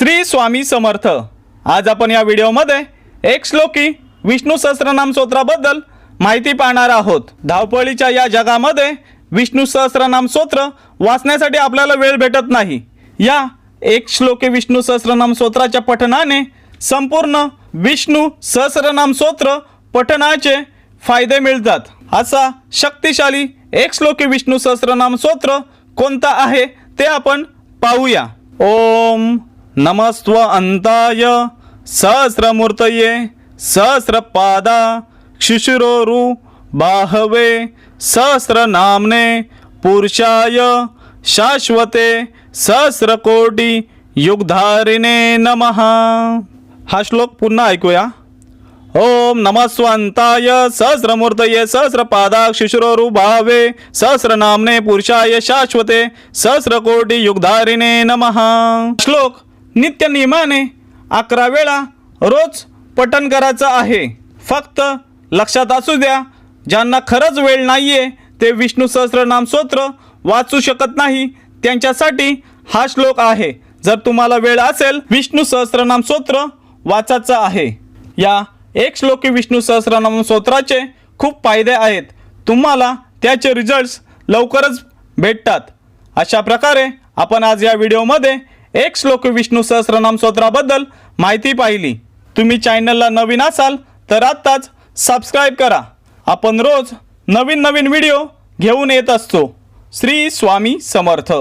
श्री स्वामी समर्थ. आज आपण या व्हिडिओमध्ये एक श्लोकी विष्णू सहस्रनाम स्तोत्राबद्दल माहिती पाहणार आहोत. धावपळीच्या या जगामध्ये विष्णू सहस्रनाम स्तोत्र वाचण्यासाठी आपल्याला वेळ भेटत नाही. या एक श्लोकी विष्णू सहस्रनाम स्तोत्राच्या पठनाने संपूर्ण विष्णू सहस्रनाम स्तोत्र पठनाचे फायदे मिळतात. असा शक्तिशाली एक श्लोकी विष्णू सहस्रनाम स्तोत्र कोणता आहे ते आपण पाहूया. ओम नमस्व अंताय सहस्रमूर्तये सहस्रपादा शिशिरोरु बाहवे सहस्रनामने पुरुषाय शाश्वते सहस्रकोटी युगधारिणे नमः। हा श्लोक पुन्हा ऐकूया. ओम नमस्वंताय सहस्रमूर्तये सहस्रपादा शिशिरोरु भावे सहस्रनामने पुरुषाय शाश्वते सहस्रकोटी युगधारिणे नमः। श्लोक नित्य नियमाने अकरा वेळा रोज पठण करायचं आहे. फक्त लक्षात असू द्या ज्यांना खरंच वेळ नाही आहे ते विष्णू सहस्रनाम स्तोत्र वाचू शकत नाही त्यांच्यासाठी हा श्लोक आहे. जर तुम्हाला वेळ असेल विष्णू सहस्रनाम स्तोत्र वाचायचं आहे. या एक श्लोकी विष्णू सहस्रनाम स्तोत्राचे खूप फायदे आहेत. तुम्हाला त्याचे रिझल्ट्स लवकरच भेटतात. अशा प्रकारे आपण आज या व्हिडिओमध्ये एक श्लोक विष्णू सहस्रनाम स्तोत्राबद्दल माहिती पाहिली. तुम्ही चॅनलला नवीन असाल तर आत्ताच सबस्क्राईब करा. आपण रोज नवीन नवीन व्हिडिओ घेऊन येत असतो. श्री स्वामी समर्थ.